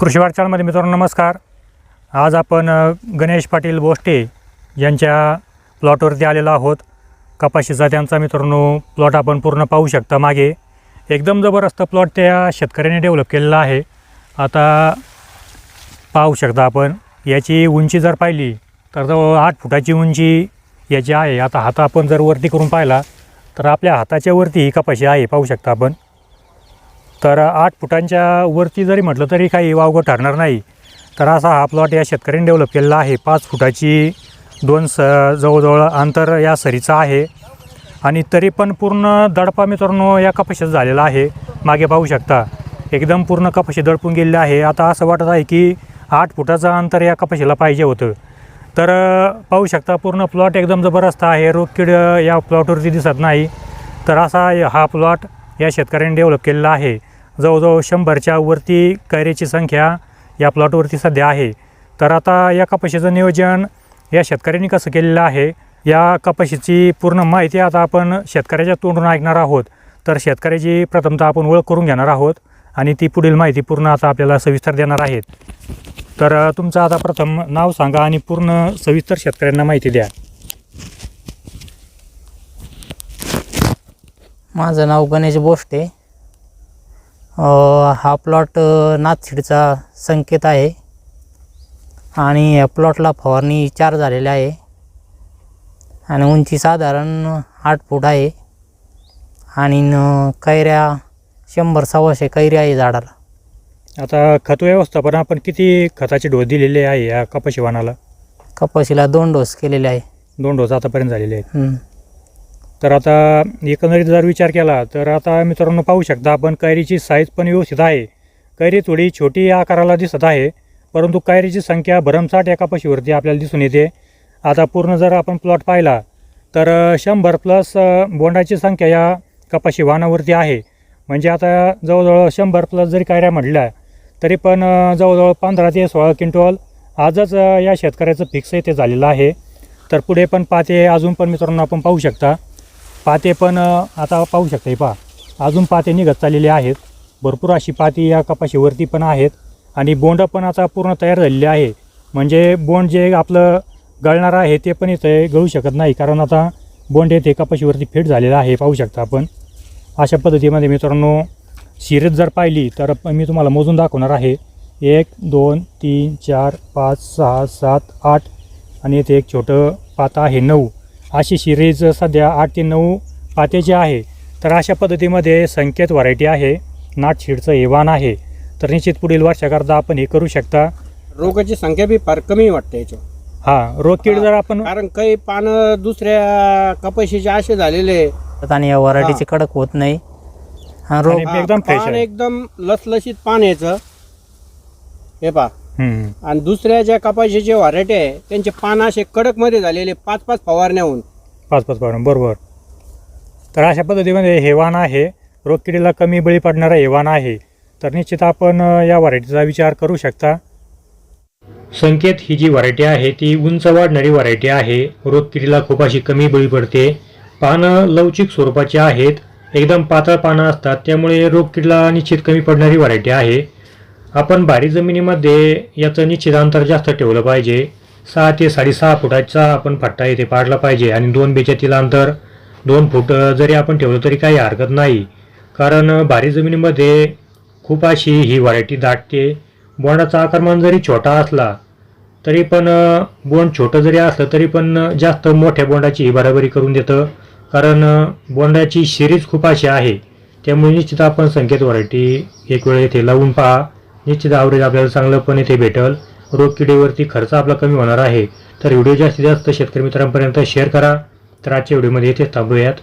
कृषी वाटचालमध्ये मित्रांनो नमस्कार. आज आपण गणेश पाटील बोष्टे यांच्या प्लॉटवरती आलेलो आहोत. कपाशीचा त्यांचा मित्रांनो प्लॉट आपण पूर्ण पाहू शकता मागे. एकदम जबरदस्त प्लॉट त्या शेतकऱ्याने डेव्हलप केलेला आहे. आता पाहू शकता आपण याची उंची जर पाहिली तर जवळ आठ फुटाची उंची याची आहे. आता हात आपण जर वरती करून पाहिला तर आपल्या हाताच्या वरती ही कपाशी आहे पाहू शकता आपण. तर आठ फुटांच्या वरती जरी म्हटलं तरी काही वावगं ठरणार नाही. तर असा हा प्लॉट या शेतकऱ्यांनी डेव्हलप केलेला आहे. पाच फुटाची दोन स जवळजवळ अंतर या सरीचं आहे. आणि तरी पण पूर्ण दडपा मित्रांनो या कपाशीचा झालेला आहे. मागे पाहू शकता एकदम पूर्ण कपाशी दडपून गेलेली आहे. आता असं वाटत आहे की आठ फुटाचं अंतर या कपाशीला पाहिजे होतं. तर पाहू शकता पूर्ण प्लॉट एकदम जबरदस्त आहे. रोगकीड किड या प्लॉटवरती दिसत नाही. तर असा हा प्लॉट या शेतकऱ्यांनी डेव्हलप केलेला आहे. जवळजवळ शंभरच्या वरती कैऱ्याची संख्या या प्लॉटवरती सध्या आहे. तर आता या कपाशीचं नियोजन या शेतकऱ्यांनी कसं केलेलं आहे या कपाशीची पूर्ण माहिती आता आपण शेतकऱ्याच्या तोंडून ऐकणार आहोत. तर शेतकऱ्याची प्रथमतः आपण ओळख करून घेणार आहोत आणि ती पुढील माहिती पूर्ण आता आपल्याला सविस्तर देणार आहेत. तर तुमचं आता प्रथम नाव सांगा आणि पूर्ण सविस्तर शेतकऱ्यांना माहिती द्या. माझं नाव गणेश बोष्टे हा प्लॉट नाथशिडचा संकेत आहे. आणि या प्लॉटला फवारणी चार झालेली आहे. आणि उंची साधारण आठ फूट आहे. आणि कैऱ्या शंभर सव्वाशे कैऱ्या आहे झाडाला. आता खत व्यवस्थापन आपण किती खताचे डोस दिलेले आहे या कपाशी वाणाला कपाशीला दोन डोस केलेले आहे. दोन डोस आतापर्यंत झालेले आहेत. तर आता एकंदरीत जर विचार केला तर आता मित्रांनो पाहू शकता आपण कैरीची साईज पण व्यवस्थित आहे. कैरी थोडी छोटी आकाराला दिसत आहे परंतु कैरीची संख्या भरमसाठ एका कपाशीवरती आपल्याला दिसून येते. आता पूर्ण जर आपण प्लॉट पाहिला तर शंभर प्लस बोंडाची संख्या या कपाशी वाहनावरती आहे. म्हणजे आता जवळजवळ शंभर प्लस जरी कायऱ्या म्हटल्या तरी पण जवळजवळ पंधरा ते सोळा क्विंटल आजच या शेतकऱ्याचं फिक्स इथे झालेलं आहे. तर पुढे पण पाते अजून पण मित्रांनो आपण पाहू शकता. पाते पण आता पाहू शकता पहा. अजून पाते निघत चाललेले आहेत. भरपूर अशी पाती या कपाशीवरती पण आहेत. आणि बोंड पण आता पूर्ण तयार झालेले आहे. म्हणजे बोंड जे आपलं गळणार आहे ते पण इथे गळू शकत नाही. कारण आता बोंड येथे कपाशीवरती फिट झालेलं आहे. पाहू शकता आपण. अशा पद्धतीमध्ये मित्रांनो शिरत जर पाहिली तर मी तुम्हाला मोजून दाखवणार आहे. एक दोन तीन चार पाच सहा सात आठ आणि इथे एक छोटं पाता आहे नऊ. अशी सिरीज सध्या आठ ते नऊ पात्याची आहे. तर अशा पद्धतीमध्ये संकेत व्हरायटी आहे. नाट शिडचं एवान आहे. तर निश्चित पुढील वर्षाकरता आपण हे करू शकता. रोगाची संख्या बी फार कमी वाटते याच्यावर. हां रोगकीड जर आपण कारण काही पानं दुसऱ्या कपाशीचे असे झालेले आणि या वराठीचे कडक होत नाही. आणि रोग आणि एकदम पान आहे. एकदम लसलशीत पान याचं. हे पा. आणि दुसऱ्या ज्या कपाशीचे व्हरायटी आहे त्यांचे पान असे कडकमध्ये झालेले पाच पाच फवारण्या होऊन पाच पाच पाडून बरोबर. तर अशा पद्धतीमध्ये हेवान आहे. रोगकिडीला कमी बळी पडणारा हेवान आहे. तर निश्चित आपण या व्हरायटीचा विचार करू शकता. संकेत ही जी व्हरायटी आहे ती उंच वाढणारी व्हरायटी आहे. रोगकिडीला खूप अशी कमी बळी पडते. पानं लवचिक स्वरूपाची आहेत. एकदम पातळ पानं असतात त्यामुळे रोगकिडीला निश्चित कमी पडणारी व्हरायटी आहे. आपण भारी जमिनीमध्ये याचं निश्चित अंतर जास्त ठेवलं पाहिजे. सहा ते साडेसहा फुटाचा आपण फट्टा येथे पाडला पाहिजे आणि दोन बेचातील अंतर दोन फूट जरी आपण ठेवलं तरी काही हरकत नाही. कारण भारी जमिनीमध्ये खूप अशी ही व्हरायटी दाटते बोंडाचा आकारमान जरी छोटा असला तरी पण बोंड छोटं जरी असलं तरी पण जास्त मोठ्या बोंडाची ही बराबरी करून देतं. कारण बोंडाची सिरीज खूप अशी आहे. त्यामुळे निश्चित आपण संकेत व्हरायटी एक वेळ येथे लावून पहा. निश्चित आवरेज आपल्याला चांगलं पण इथे भेटल रोगकिडीवरती खर्च आपला कमी होणार आहे. तर व्हिडिओ जास्तीत जास्त शेतकरी मित्रांपर्यंत शेअर करा. तर आजच्या व्हिडिओमध्ये येथेच थांबूयात.